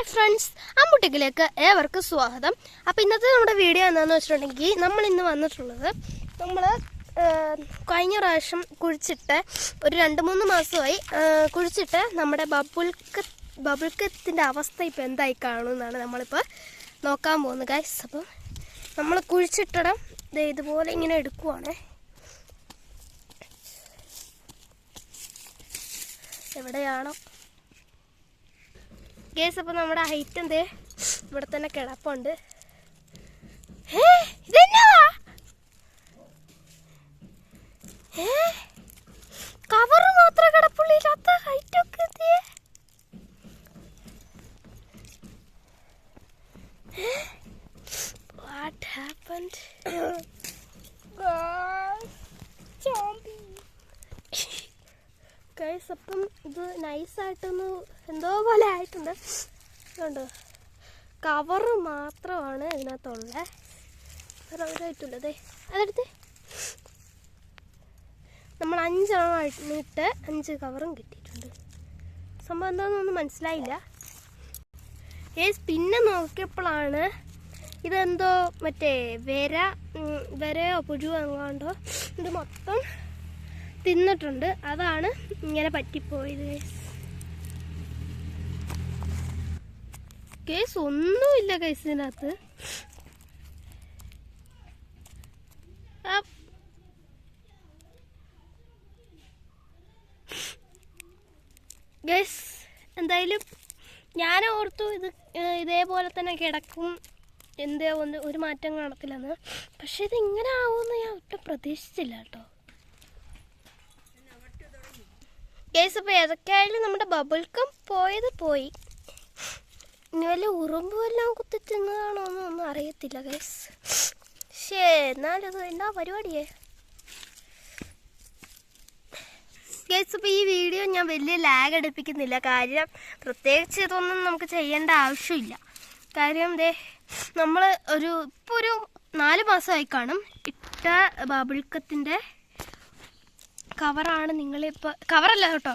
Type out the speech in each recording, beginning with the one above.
Hi friends അമ്പുട്ടിക്കിലേക്ക് ഏവർക്കും സ്വാഗതം. അപ്പോൾ ഇന്നത്തെ നമ്മുടെ വീഡിയോ എന്താണെന്ന് വെച്ചിട്ടുണ്ടെങ്കിൽ നമ്മൾ ഇന്ന് വന്നിട്ടുള്ളത് നമ്മൾ കഴിഞ്ഞ പ്രാവശ്യം കുഴിച്ചിട്ട് ഒരു രണ്ട് മൂന്ന് മാസമായി കുഴിച്ചിട്ട് നമ്മുടെ ബബുൾക്ക് ബബുൾക്കത്തിന്റെ അവസ്ഥ ഇപ്പോൾ എന്തായി കാണുമെന്നാണ് നമ്മളിപ്പോൾ നോക്കാൻ പോകുന്നത് ഗൈസ് അപ്പം നമ്മൾ കുഴിച്ചിട്ടിടം ഇതുപോലെ ഇങ്ങനെ എടുക്കുവാണ്. എവിടെയാണോ? കേസ് അപ്പോൾ നമ്മുടെ ഹൈറ്റ് എന്ത്? ഇവിടെ തന്നെ കിടപ്പുണ്ട്. ഗൈസ് അപ്പം ഇത് നൈസായിട്ടൊന്ന് എന്തോ പോലെ ഇതുണ്ട്. കവറ് മാത്രമാണ് ഇതിനകത്തുള്ളത് വേറെ അതെ അതെടുത്ത്. നമ്മൾ അഞ്ചെണ്ണം ഇട്ട് അഞ്ച് കവറും കിട്ടിയിട്ടുണ്ട്. സംഭവം എന്താണെന്നൊന്നും മനസ്സിലായില്ല. ഏസ് പിന്നെ നോക്കിയപ്പോഴാണ് ഇതെന്തോ മറ്റേ വര വരയോ പുഴുവോ എങ്ങാണ്ടോ ഇത് മൊത്തം തിന്നിട്ടുണ്ട്. അതാണ് ഇങ്ങനെ പറ്റിപ്പോയത്. കേസ് കേസ് ഒന്നുമില്ല കേസ് ഇതിനകത്ത്. ഗസ് എന്തായാലും ഞാൻ ഓർത്തു ഇത് ഇതേപോലെ തന്നെ കിടക്കും. എന്തേ ഒന്ന് ഒരു മാറ്റം കാണത്തില്ലെന്ന്. പക്ഷെ ഇത് ഇങ്ങനെ ആവുമെന്ന് ഞാൻ ഒട്ടും പ്രതീക്ഷിച്ചില്ല കേട്ടോ. ഗൈസ് അപ്പോൾ ഏതൊക്കെയായാലും നമ്മുടെ ബബിൾക്കം പോയത് പോയി. ഇനി വല്ല ഉറുമ്പ് എല്ലാം കുത്തി തിന്നതാണോ എന്നൊന്നും അറിയത്തില്ല ഗൈസ് ശേ എന്നാലും അത് എന്താ പരിപാടിയേ? ഗൈസ് ഇപ്പോൾ ഈ വീഡിയോ ഞാൻ വലിയ ലാഗ് എടുപ്പിക്കുന്നില്ല. കാര്യം പ്രത്യേകിച്ച് ഇതൊന്നും നമുക്ക് ചെയ്യേണ്ട ആവശ്യമില്ല. കാര്യം ദേ നമ്മൾ ഒരു ഇപ്പോൾ ഒരു നാല് മാസമായി കാണും. ഇട്ട ബബിൾക്കത്തിന്റെ കവറാണ് നിങ്ങളിപ്പോൾ കവറല്ല കേട്ടോ.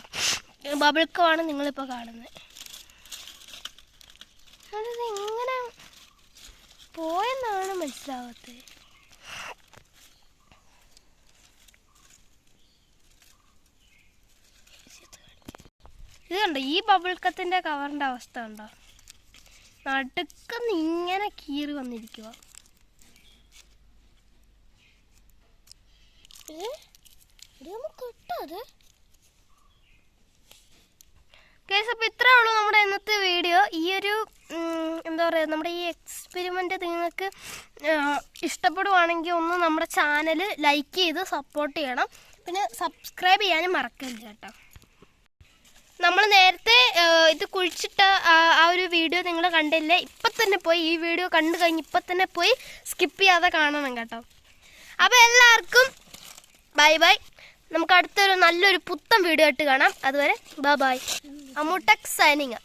ബബിൾക്കമാണ് നിങ്ങളിപ്പോൾ കാണുന്നത്. അതിത് എങ്ങനെ പോയെന്നാണ് മനസ്സിലാവാത്തത് ഇത് കണ്ടോ ഈ ബബിൾ കത്തിന്റെ കവറിന്റെ അവസ്ഥ ഉണ്ടോ നടുക്കെന്ന് ഇങ്ങനെ കീറി വന്നിരിക്കുക ഇത് നമുക്ക് കിട്ടോ അത് കേസ് അപ്പോൾ ഇത്രേ ഉള്ളൂ നമ്മുടെ ഇന്നത്തെ വീഡിയോ ഈ ഒരു ഉം, എന്താ പറയുക നമ്മുടെ ഈ എക്സ്പെരിമെന്റ് നിങ്ങൾക്ക് ഇഷ്ടപ്പെടുവാണെങ്കിൽ ഒന്ന് നമ്മുടെ ചാനൽ ലൈക്ക് ചെയ്ത് സപ്പോർട്ട് ചെയ്യണം. പിന്നെ സബ്സ്ക്രൈബ് ചെയ്യാനും മറക്കരുത് കേട്ടോ. നമ്മൾ നേരത്തെ ഇത് കുഴിച്ചിട്ട ആ ഒരു വീഡിയോ നിങ്ങൾ കണ്ടില്ലേ. ഇപ്പം തന്നെ പോയി ഈ വീഡിയോ കണ്ടു കഴിഞ്ഞ് ഇപ്പം തന്നെ പോയി സ്കിപ്പ് ചെയ്യാതെ കാണണം കേട്ടോ. അപ്പോൾ എല്ലാവർക്കും ബൈ ബൈ നമുക്ക് അടുത്തൊരു നല്ലൊരു പുത്തൻ വീഡിയോ ആയിട്ട് കാണാം. അതുവരെ ബൈ ബൈ അമ്മൂട്ടക് സൈനിങ്